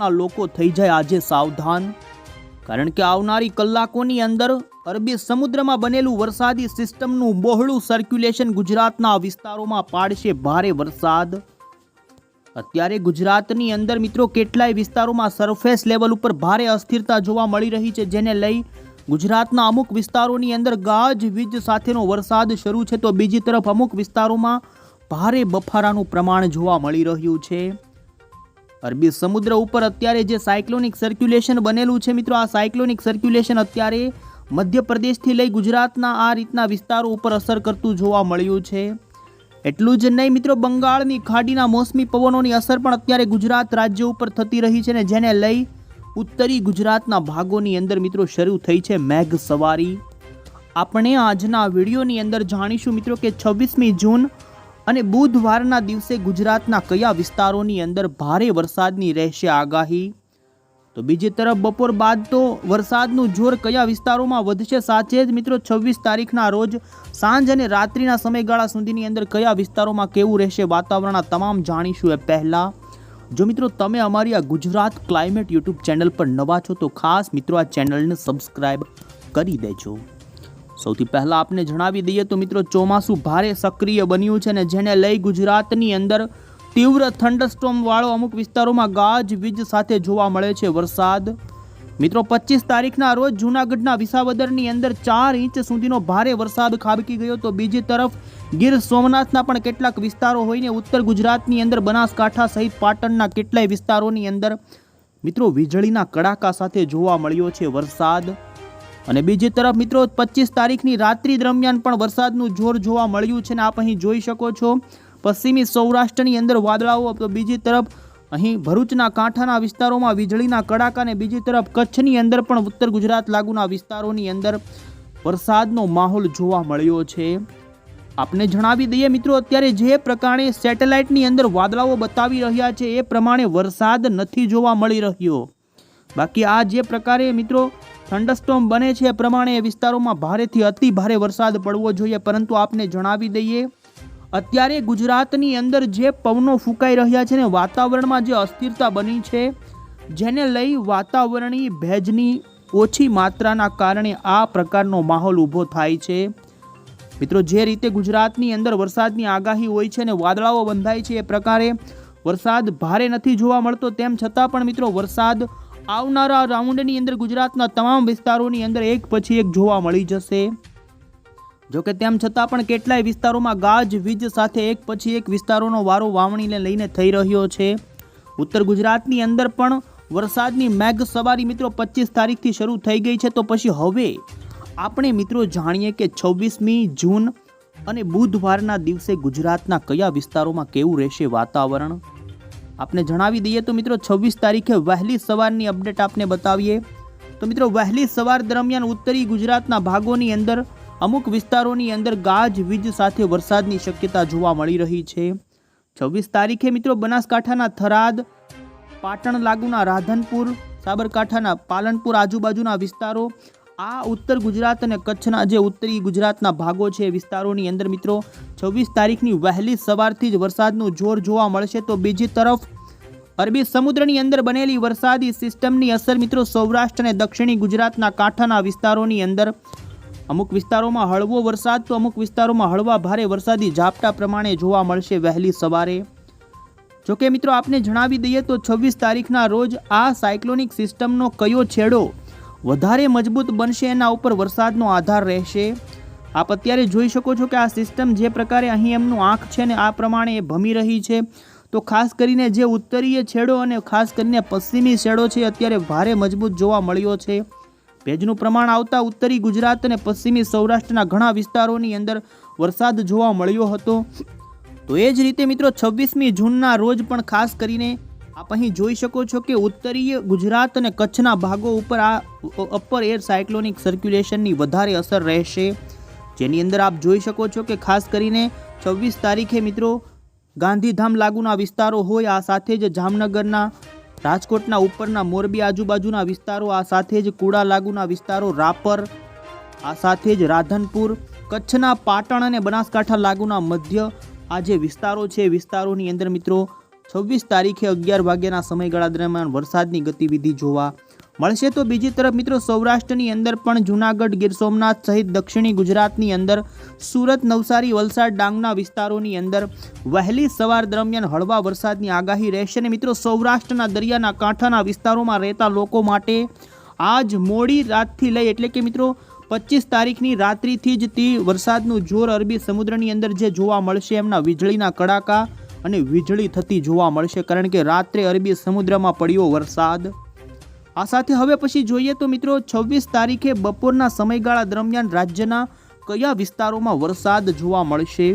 ના લોકો થઈ જાય આજે સાવધાન. કારણ કે આવનારી કલાકોની અંદર અરબી સમુદ્રમાં બનેલું વરસાદી સિસ્ટમનું બહોળું સર્ક્યુલેશન ગુજરાતના વિસ્તારોમાં પાડશે ભારે વરસાદ. અત્યારે ગુજરાતની અંદર મિત્રો કેટલાય વિસ્તારોમાં સરફેસ લેવલ ઉપર ભારે અસ્થિરતા જોવા મળી રહી છે, જેને લઈ ગુજરાતના અમુક વિસ્તારોની અંદર ગાજ વીજ સાથેનો વરસાદ શરૂ છે, તો બીજી તરફ અમુક વિસ્તારોમાં ભારે બફારાનું પ્રમાણ જોવા મળી રહ્યું છે. અરબી સમુદ્ર ઉપર અત્યારે જે સાયક્લોનિક સર્ક્યુલેશન બનેલું છે મિત્રો, આ સાયક્લોનિક સર્ક્યુલેશન અત્યારે મધ્યપ્રદેશથી લઈ ગુજરાતના આ રીતના વિસ્તારો ઉપર અસર કરતું જોવા મળ્યું છે. એટલું જ નહીં મિત્રો, બંગાળની ખાડીના મોસમી પવનોની અસર પણ અત્યારે ગુજરાત રાજ્ય ઉપર થતી રહી છે ને જેને લઈ ઉત્તરી ગુજરાતના ભાગોની અંદર મિત્રો શરૂ થઈ છે મેઘ સવારી. આપણે આજના વિડીયોની અંદર જાણીશું મિત્રો કે છવ્વીસમી જૂન અને બુધવારના દિવસે ગુજરાતના કયા વિસ્તારોની અંદર ભારે વરસાદની રહેશે આગાહી? તો બીજી તરફ બપોર બાદ તો વરસાદનું જોર કયા વિસ્તારોમાં વધશે સાચે જ મિત્રો છવ્વીસ તારીખના રોજ સાંજ અને રાત્રિના સમયગાળા સુધીની અંદર કયા વિસ્તારોમાં કેવું રહેશે વાતાવરણ આ તમામ જાણીશું એ પહેલાં. જો મિત્રો તમે અમારી આ ગુજરાત ક્લાઇમેટ યુટ્યુબ ચેનલ પર નવા છો તો ખાસ મિત્રો આ ચેનલને સબસ્ક્રાઈબ કરી દેજો. સૌથી પહેલાં આપને જણાવી દઈએ તો મિત્રો ચોમાસું ભારે સક્રિય બન્યું છે ને જેને લઈ ગુજરાતની અંદર તીવ્ર થંડરસ્ટોમવાળો અમુક વિસ્તારોમાં ગાજ, વીજ સાથે જોવા મળે છે વરસાદ. મિત્રો પચીસ તારીખના રોજ જૂનાગઢના વિસાવદરની અંદર ચાર ઇંચ સુધીનો ભારે વરસાદ ખાબકી ગયો તો બીજી તરફ ગીર સોમનાથના પણ કેટલાક વિસ્તારો હોઈને ઉત્તર ગુજરાતની અંદર બનાસકાંઠા સહિત પાટણના કેટલાય વિસ્તારોની અંદર મિત્રો વીજળીના કડાકા સાથે જોવા મળ્યો છે વરસાદ. અને બીજી તરફ મિત્રો, પચીસ તારીખની રાત્રિ દરમિયાન પણ વરસાદનું જોર જોવા મળ્યું છે ને આપ અહીં જોઈ શકો છો. પશ્ચિમી સૌરાષ્ટ્રની અંદર વાદળાઓ, તો બીજી તરફ અહીં ભરૂચના કાંઠાના વિસ્તારોમાં, વીજળીના કડાકા અને બીજી તરફ કચ્છની અંદર પણ ઉત્તર ગુજરાત લાગુના વિસ્તારોની અંદર વરસાદનો માહોલ જોવા મળ્યો છે. આપને જણાવી દઈએ મિત્રો, અત્યારે જે પ્રકારે સેટેલાઇટની અંદર વાદળાઓ બતાવી રહ્યા છે, એ પ્રમાણે વરસાદ નથી જોવા મળી રહ્યો. બાકી આ જે પ્રકારે મિત્રો થંડરસ્ટોમ બને છે એ પ્રમાણે એ વિસ્તારોમાં ભારેથી અતિ ભારે વરસાદ પડવો જોઈએ, પરંતુ આપને જણાવી દઈએ, અત્યારે ગુજરાતની અંદર જે પવનો ફૂંકાઈ રહ્યા છે ને વાતાવરણમાં જે અસ્થિરતા બની છે, જેને લઈ વાતાવરણીય ભેજની ઓછી માત્રાના કારણે આ પ્રકારનો માહોલ ઊભો થાય છે. મિત્રો, જે રીતે ગુજરાતની અંદર વરસાદની આગાહી હોય છે ને વાદળાઓ બંધાય છે એ પ્રકારે વરસાદ ભારે નથી જોવા મળતો, તેમ છતાં પણ મિત્રો, વરસાદ આવનારા રાઉન્ડની અંદર ગુજરાતના તમામ વિસ્તારોની અંદર એક પછી એક જોવા મળી જશે. જોકે તેમ છતાં પણ કેટલાય વિસ્તારોમાં ગાજ, વીજ સાથે એક પછી એક વિસ્તારોનો વારો વાવણીને લઈને થઈ રહ્યો છે. ઉત્તર ગુજરાતની અંદર પણ વરસાદની મેઘ સવારી મિત્રો પચીસ તારીખથી શરૂ થઈ ગઈ છે તો પછી હવે આપણે મિત્રો જાણીએ કે છવ્વીસમી જૂન અને બુધવારના દિવસે ગુજરાતના કયા વિસ્તારોમાં કેવું રહેશે વાતાવરણ? આપને જણાવી દઈએ તો મિત્રો છવ્વીસ તારીખે વહેલી સવારની અપડેટ આપને બતાવીએ. તો મિત્રો વહેલી સવાર દરમિયાન ઉત્તરી ગુજરાતના ભાગોની અંદર અમુક વિસ્તારોની અંદર ગાજ, વીજ સાથે વરસાદની શક્યતા જોવા મળી રહી છે. છવ્વીસ તારીખે મિત્રો બનાસકાંઠાના થરાદ, પાટણ લાગુના રાધનપુર, સાબરકાંઠાના પાલનપુર આજુબાજુના વિસ્તારો આ ઉત્તર ગુજરાત અને કચ્છના જે ઉત્તરી ગુજરાતના ભાગો છે વિસ્તારોની અંદર મિત્રો, છવ્વીસ તારીખની વહેલી સવારથી જ વરસાદનું જોર જોવા મળશે. તો બીજી તરફ, અરબી સમુદ્રની અંદર બનેલી વરસાદી સિસ્ટમની અસર મિત્રો સૌરાષ્ટ્ર અને દક્ષિણી ગુજરાતના કાંઠાના વિસ્તારોની અંદર. અમુક વિસ્તારોમાં હળવો વરસાદ, તો અમુક વિસ્તારોમાં હળવા ભારે વરસાદી ઝાપટા પ્રમાણે જોવા મળશે વહેલી સવારે. જોકે મિત્રો, આપને જણાવી દઈએ તો છવ્વીસ તારીખના રોજ આ સાયક્લોનિક સિસ્ટમનો કયો છેડો વધારે મજબૂત બનશે એના ઉપર વરસાદનો આધાર રહેશે. આપ અત્યારે જોઈ શકો છો કે આ સિસ્ટમ જે પ્રકારે અહીં એમનું આંખ છે ને આ પ્રમાણે એ ભમી રહી છે. તો ખાસ કરીને જે ઉત્તરીય છેડો અને ખાસ કરીને પશ્ચિમી છેડો છે અત્યારે ભારે મજબૂત જોવા મળ્યો છે. ભેજનું પ્રમાણ આવતા ઉત્તરી ગુજરાત અને પશ્ચિમી સૌરાષ્ટ્રના ઘણા વિસ્તારોની અંદર વરસાદ જોવા મળ્યો હતો. તો એ જ રીતે મિત્રો છવ્વીસમી જૂનના રોજ પણ ખાસ કરીને આપ અહીં જોઈ શકો છો કે ઉત્તરીય ગુજરાત અને કચ્છના ભાગો ઉપર આ અપર એર સાયક્લોનિક સર્ક્યુલેશનની વધારે અસર રહેશે. જેની અંદર આપ જોઈ શકો છો કે ખાસ કરીને છવ્વીસ તારીખે મિત્રો ગાંધીધામ લાગુના વિસ્તારો હોય, આ સાથે જ જામનગરના રાજકોટના ઉપરના મોરબી આજુબાજુના વિસ્તારો, આ સાથે જ કુડા લાગુના વિસ્તારો, રાપર, આ સાથે જ રાધનપુર, કચ્છના પાટણ અને બનાસકાંઠા લાગુના મધ્ય આ જે વિસ્તારો છે વિસ્તારોની અંદર મિત્રો છવ્વીસ તારીખે અગિયાર વાગ્યાના સમયગાળા દરમિયાન વરસાદની ગતિવિધિ જોવા મળશે તો બીજી તરફ મિત્રો સૌરાષ્ટ્રની અંદર પણ જૂનાગઢ, ગીર સોમનાથ સહિત દક્ષિણી ગુજરાતની અંદર સુરત, નવસારી, વલસાડ, ડાંગના વિસ્તારોની અંદર વહેલી સવાર દરમિયાન હળવા વરસાદની આગાહી રહેશે અને મિત્રો સૌરાષ્ટ્રના દરિયાના કાંઠાના વિસ્તારોમાં રહેતા લોકો માટે આજ મોડી રાતથી લઈ એટલે કે મિત્રો પચીસ તારીખની રાત્રિથી જ તે વરસાદનું જોર અરબી સમુદ્રની અંદર જે જોવા મળશે એમના વીજળીના કડાકા અને વીજળી થતી જોવા મળશે કારણ કે રાત્રે અરબી સમુદ્રમાં પડ્યો વરસાદ. આ સાથે હવે પછી જોઈએ તો મિત્રો છવ્વીસ તારીખે બપોરના સમયગાળા દરમિયાન રાજ્યના કયા વિસ્તારોમાં વરસાદ જોવા મળશે?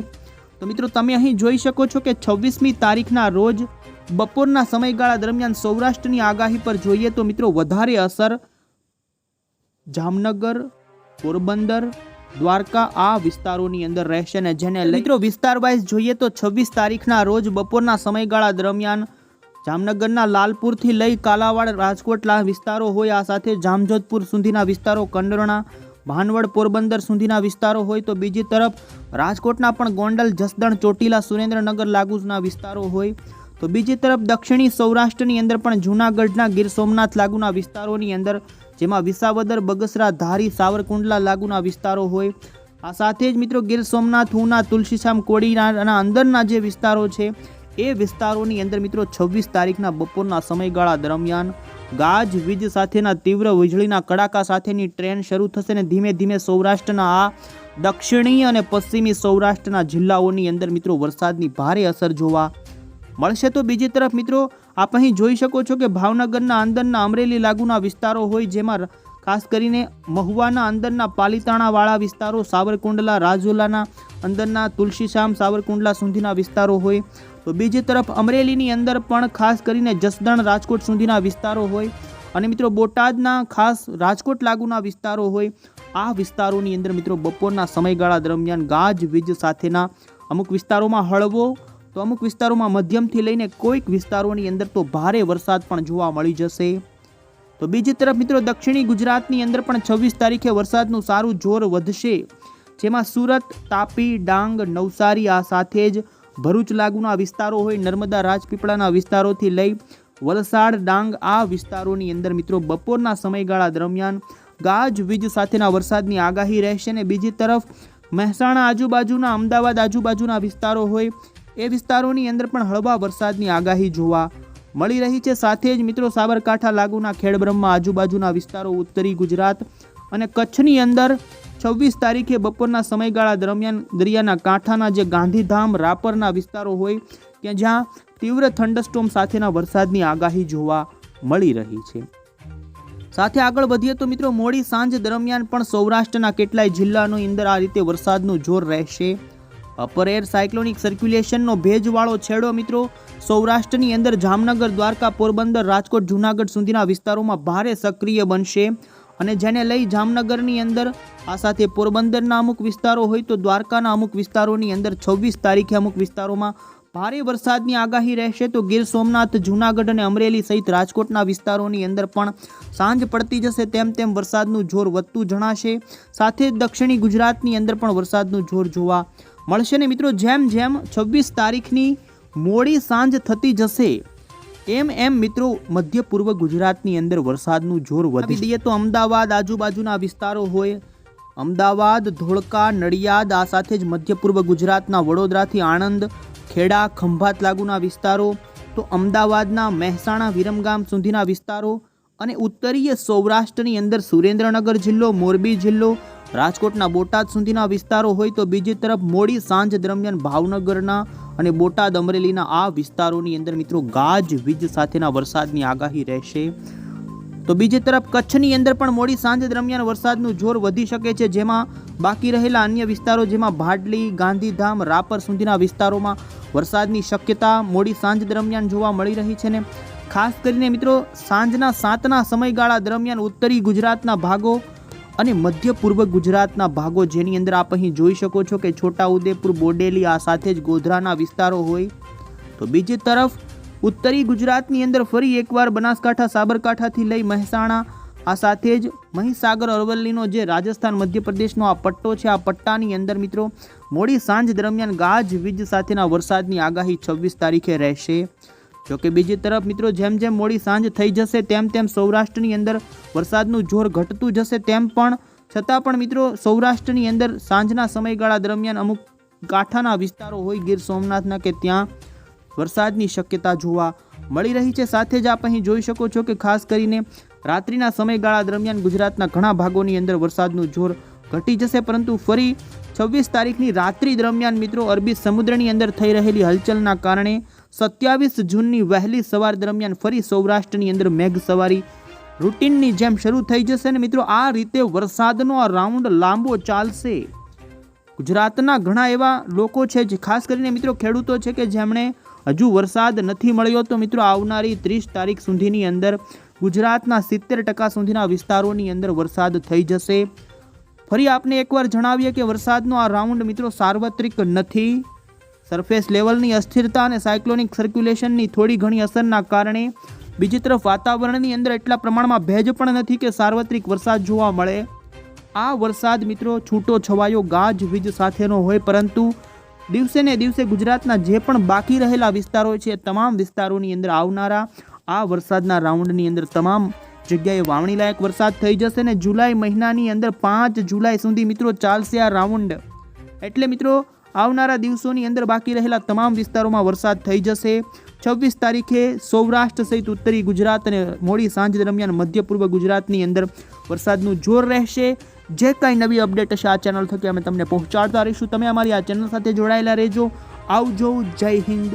તો મિત્રો તમે અહીં જોઈ શકો છો કે છવ્વીસમી તારીખના રોજ બપોરના સમયગાળા દરમિયાન સૌરાષ્ટ્રની આગાહી પર જોઈએ તો મિત્રો વધારે અસર જામનગર, પોરબંદર દ્વારકા આ વિસ્તારોની અંદર રહેશે ને જેને મિત્રો વિસ્તાર વાઇઝ જોઈએ તો છવ્વીસ તારીખના રોજ બપોરના સમયગાળા દરમિયાન જામનગરના લાલપુરથી લઈ કાલાવાડ, રાજકોટના વિસ્તારો હોય, આ સાથે જામજોધપુર સુધીના વિસ્તારો, કંડરણા, ભાનવડ, પોરબંદર સુધીના વિસ્તારો હોય, તો બીજી તરફ રાજકોટના પણ ગોંડલ, જસદણ, ચોટીલા, સુરેન્દ્રનગર લાગુના વિસ્તારો હોય. તો બીજી તરફ દક્ષિણી સૌરાષ્ટ્રની અંદર પણ જૂનાગઢના ગીર સોમનાથ લાગુના વિસ્તારોની અંદર જેમાં વિસાવદર, બગસરા, ધારી, સાવરકુંડલા લાગુના વિસ્તારો હોય. આ સાથે જ મિત્રો ગીર સોમનાથ, ઉના, તુલસીશામ કોડીના અંદરના જે વિસ્તારો છે, એ વિસ્તારોની અંદર મિત્રો છવ્વીસ તારીખના બપોરના સમયગાળા દરમિયાન ગાજ, વીજ સાથેના તીવ્ર વીજળીના કડાકા સાથેની ટ્રેન શરૂ થશે ને ધીમે ધીમે સૌરાષ્ટ્રના આ દક્ષિણી અને પશ્ચિમી સૌરાષ્ટ્રના જિલ્લાઓની અંદર મિત્રો વરસાદની ભારે અસર જોવા મળશે તો બીજી તરફ મિત્રો, આપ અહીં જોઈ શકો છો કે ભાવનગરના અંદરના અમરેલી લાગુના વિસ્તારો હોય જેમાં ખાસ કરીને મહુવાના અંદરના પાલીતાણાવાળા વિસ્તારો, સાવરકુંડલા, રાજુલાના અંદરના તુલસીશામ સાવરકુંડલા સુધીના વિસ્તારો હોય. તો બીજી તરફ અમરેલીની અંદર પણ ખાસ કરીને જસદણ, રાજકોટ સુધીના વિસ્તારો હોય. અને મિત્રો બોટાદના ખાસ રાજકોટ લાગુના વિસ્તારો હોય. આ વિસ્તારોની અંદર મિત્રો બપોરના સમયગાળા દરમિયાન ગાજ વીજ સાથેના અમુક વિસ્તારોમાં હળવો તો અમુક વિસ્તારોમાં મધ્યમથી લઈને કોઈક વિસ્તારોની અંદર તો ભારે વરસાદ પણ જોવા મળી જશે. તો બીજી તરફ મિત્રો, દક્ષિણી ગુજરાતની અંદર પણ છવ્વીસ તારીખે વરસાદનું સારું જોર વધશે. જેમાં સુરત, તાપી, ડાંગ, નવસારી આ સાથે જ ભરૂચ લાગુના વિસ્તારો હોય, નર્મદા, રાજપીપળાના વિસ્તારોથી લઈ વલસાડ, ડાંગ આ વિસ્તારોની અંદર મિત્રો બપોરના સમયગાળા દરમિયાન ગાજવીજ સાથેના વરસાદની આગાહી રહેશે અને બીજી તરફ મહેસાણા આજુબાજુના, અમદાવાદ આજુબાજુના વિસ્તારો હોય એ વિસ્તારોની અંદર પણ હળવા વરસાદની આગાહી જોવા મળી રહી છે. સાથે જ મિત્રો, સાબરકાંઠા લાગુના ખેડબ્રહ્મા આજુબાજુના વિસ્તારો ઉત્તરી ગુજરાત અને કચ્છની અંદર છવ્વીસ તારીખે બપોરના સમયગાળા દરમિયાન દરિયાના કાંઠાના જે ગાંધીધામ, રાપરના વિસ્તારો હોય, કે જ્યાં તીવ્ર થંડરસ્ટોમ સાથેના વરસાદની આગાહી જોવા મળી રહી છે. સાથે આગળ વધીએ તો મિત્રો, મોડી સાંજ દરમિયાન પણ સૌરાષ્ટ્રના કેટલાય જિલ્લાનો અંદર આ રીતે વરસાદનું જોર રહેશે. અપર એર સાયક્લોનિક સર્ક્યુલેશનનો ભેજવાળો છેડો મિત્રો. સૌરાષ્ટ્રની અંદર જામનગર, દ્વારકા, પોરબંદર, રાજકોટ, જૂનાગઢ સુધીના વિસ્તારોમાં ભારે સક્રિય બનશે. અને જેને લઈ જામનગરની અંદર આ સાથે પોરબંદરના અમુક વિસ્તારો હોય તો દ્વારકાના અમુક વિસ્તારોની અંદર છવ્વીસ તારીખે અમુક વિસ્તારોમાં ભારે વરસાદની આગાહી રહેશે. તો ગીર સોમનાથ, જૂનાગઢ અને અમરેલી સહિત રાજકોટના વિસ્તારોની અંદર પણ સાંજ પડતી જશે તેમ તેમ વરસાદનું જોર વધતું જણાશે. સાથે દક્ષિણી ગુજરાતની અંદર પણ વરસાદનું જોર જોવા મળશે ને મિત્રો જેમ જેમ છવ્વીસ તારીખની મોડી સાંજ થતી જશે એમ એમ મિત્રો મધ્ય પૂર્વ ગુજરાતની અંદર વરસાદનું જોર વધી દઈએ તો અમદાવાદ આજુબાજુના વિસ્તારો હોય અમદાવાદ ધોળકા નડિયાદ આ સાથે જ મધ્ય પૂર્વ ગુજરાતના વડોદરાથી આણંદ ખેડા ખંભાત લાગુના વિસ્તારો તો અમદાવાદના મહેસાણા વિરમગામ સુધીના વિસ્તારો અને ઉત્તરીય સૌરાષ્ટ્રની અંદર સુરેન્દ્રનગર જિલ્લો મોરબી જિલ્લો રાજકોટના બોટાદ સુધીના વિસ્તારો હોય તો બીજી તરફ મોડી સાંજ દરમિયાન ભાવનગરના અને બોટાદ અમરેલીના આ વિસ્તારોની અંદર મિત્રો ગાજ વીજ સાથેના વરસાદની આગાહી રહેશે. તો બીજી તરફ કચ્છની અંદર પણ મોડી સાંજ દરમિયાન વરસાદનું જોર વધી શકે છે, જેમાં બાકી રહેલા અન્ય વિસ્તારો જેમાં ભાડલી, ગાંધીધામ, રાપર સુધીના વિસ્તારોમાં વરસાદની શક્યતા મોડી સાંજ દરમિયાન જોવા મળી રહી છે ને ખાસ કરીને મિત્રો સાંજના સાતના સમયગાળા દરમિયાન ઉત્તરી ગુજરાતના ભાગો અને મધ્ય પૂર્વ ગુજરાતના ભાગો જેની અંદર આપ અહીં જોઈ શકો છો કે છોટાઉદેપુર, બોડેલી આ સાથે જ ગોધરાના વિસ્તારો હોય. તો બીજી તરફ, ઉત્તરી ગુજરાતની અંદર ફરી એકવાર બનાસકાંઠા, સાબરકાંઠાથી લઈ મહેસાણા, આ સાથે જ મહીસાગર, અરવલ્લીનો જે રાજસ્થાન, મધ્યપ્રદેશનો આ પટ્ટો છે, આ પટ્ટાની અંદર મિત્રો, મોડી સાંજ દરમિયાન ગાજ વીજ સાથેના વરસાદની આગાહી છવ્વીસ તારીખે રહેશે. જોકે બીજી તરફ મિત્રો જેમ જેમ મોડી સાંજ થઈ જશે, તેમ તેમ સૌરાષ્ટ્રની અંદર વરસાદનું જોર ઘટતું જશે તેમ પણ, છતાં પણ મિત્રો સૌરાષ્ટ્રની અંદર સાંજના સમયગાળા દરમિયાન અમુક કાંઠાના વિસ્તારો હોય, ગીર સોમનાથના કે ત્યાં વરસાદની શક્યતા જોવા મળી રહી છે. સાથે જ આપ અહીં જોઈ શકો છો કે ખાસ કરીને રાત્રિના સમયગાળા દરમિયાન ગુજરાતના ઘણા ભાગોની અંદર વરસાદનું જોર ઘટી જશે, પરંતુ ફરી છવ્વીસ તારીખની રાત્રિ દરમિયાન મિત્રો અરબી સમુદ્રની અંદર થઈ રહેલી હલચલના કારણે સત્યાવીસ જૂનની વહેલી સવાર દરમિયાન ફરી સૌરાષ્ટ્રની અંદર મેઘ સવારી રૂટીનની જેમ શરૂ થઈ જશે ને મિત્રો, આ રીતે વરસાદનો આ રાઉન્ડ લાંબો ચાલશે. ગુજરાતના ઘણા એવા લોકો છે જે ખાસ કરીને મિત્રો, ખેડૂતો છે કે જેમણે હજુ વરસાદ નથી મળ્યો તો મિત્રો, આવનારી ત્રીસ તારીખ સુધીની અંદર ગુજરાતના સિત્તેર ટકા સુધીના વિસ્તારોની અંદર વરસાદ થઈ જશે. ફરી આપને એકવાર જણાવીએ કે વરસાદનો આ રાઉન્ડ મિત્રો, સાર્વત્રિક નથી. સરફેસ લેવલની અસ્થિરતા અને સાયક્લોનિક સર્ક્યુલેશનની થોડી ઘણી અસરના કારણે બીજી તરફ વાતાવરણની અંદર એટલા પ્રમાણમાં ભેજ પણ નથી કે સાર્વત્રિક વરસાદ જોવા મળે. આ વરસાદ મિત્રો છૂટો છવાયો ગાજ વીજ સાથેનો હોય પરંતુ દિવસે ને દિવસે ગુજરાતના જે પણ બાકી રહેલા વિસ્તારો છે તમામ વિસ્તારોની અંદર આવનારા આ વરસાદના રાઉન્ડની અંદર તમામ જગ્યાએ વાવણી લાયક વરસાદ થઈ જશે ને જુલાઈ મહિનાની અંદર પાંચ જુલાઈ સુધી મિત્રો ચાલશે આ રાઉન્ડ. એટલે મિત્રો આવનારા દિવસોની અંદર બાકી રહેલા તમામ વિસ્તારોમાં વરસાદ થઈ જશે. છવ્વીસ તારીખે સૌરાષ્ટ્ર સહિત ઉત્તરી ગુજરાત અને મોડી સાંજ દરમિયાન મધ્ય પૂર્વ ગુજરાતની અંદર વરસાદનું જોર રહેશે. જે કાંઈ નવી અપડેટ હશે આ ચેનલ થકી અમે તમને પહોંચાડતા રહીશું. તમે અમારી આ ચેનલ સાથે જોડાયેલા રહેજો. આવજો, જય હિન્દ.